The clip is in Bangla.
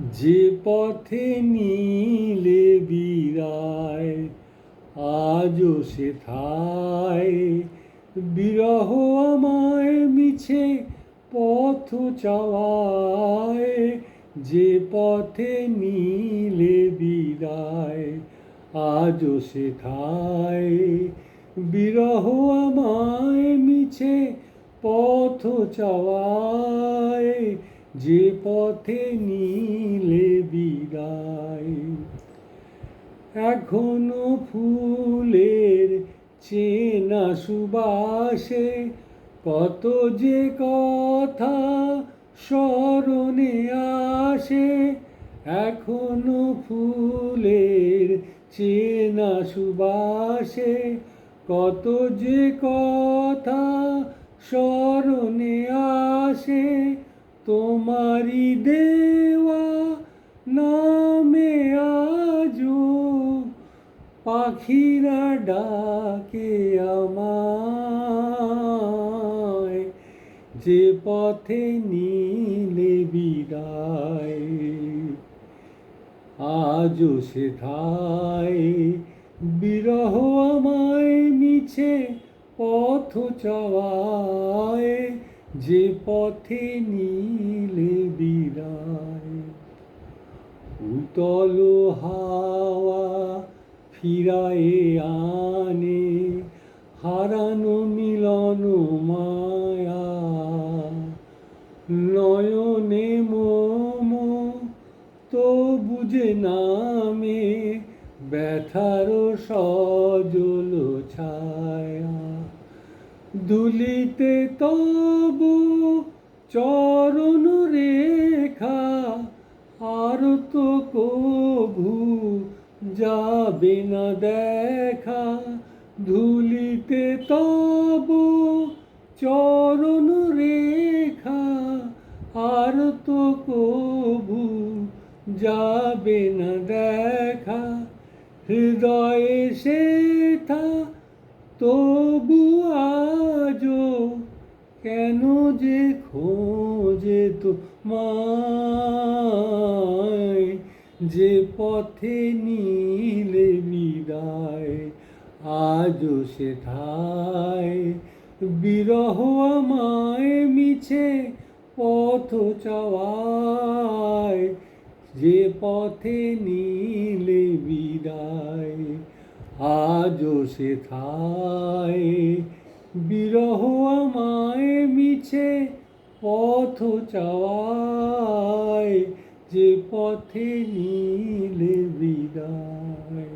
যে পথে নীলে বিরায় আজও সে থায় বিরহ আমায় মিছে পথ চাওয়ায়, যে পথে নীলে বিরায় আজও সে থায় বিরহ আমায় মিছে পথ চাওয়ায় যে পথে নীলে বিদায়, এখনও ফুলের চেনা সুবাসে কত যে কথা স্মরণে আসে, এখনও ফুলের চেনা সুবাসে কত যে কথা স্মরণে তোমারি দেওয়া নামে আজো পাখিরা ডাকে আমায়। যে পথে নীলে বিদায়, আজও সে ধায় বিরহ আমায় মিছে পথ চাওয়ায় যে পথে নীলে বিদায়, উতল হাওয়া ফিরায়ে আনে হারানো মিলন মায়া। নয়নে মোম তো বুঝে নামে ব্যথার সজল ছায়া। দুলিতে তবু চরণ রেখা, আর তো কভু যাবে না দেখা। ধুলিতে তবু চরণ রেখা, আর তো কভু যাবে না দেখা। হৃদয়ে সেথা তবু আজও কেন যে খোঁজে তো মায় যে পথে নীলে বিদায়, আজও সে থায় বিরহ আমায় মিছে পথ চাওয়ায়, যে পথে নীলে বিদায়, আজও সে থায় বিরহ আমায় মিছে পথ চাওয়ায় যে পথে নীলে বিদায়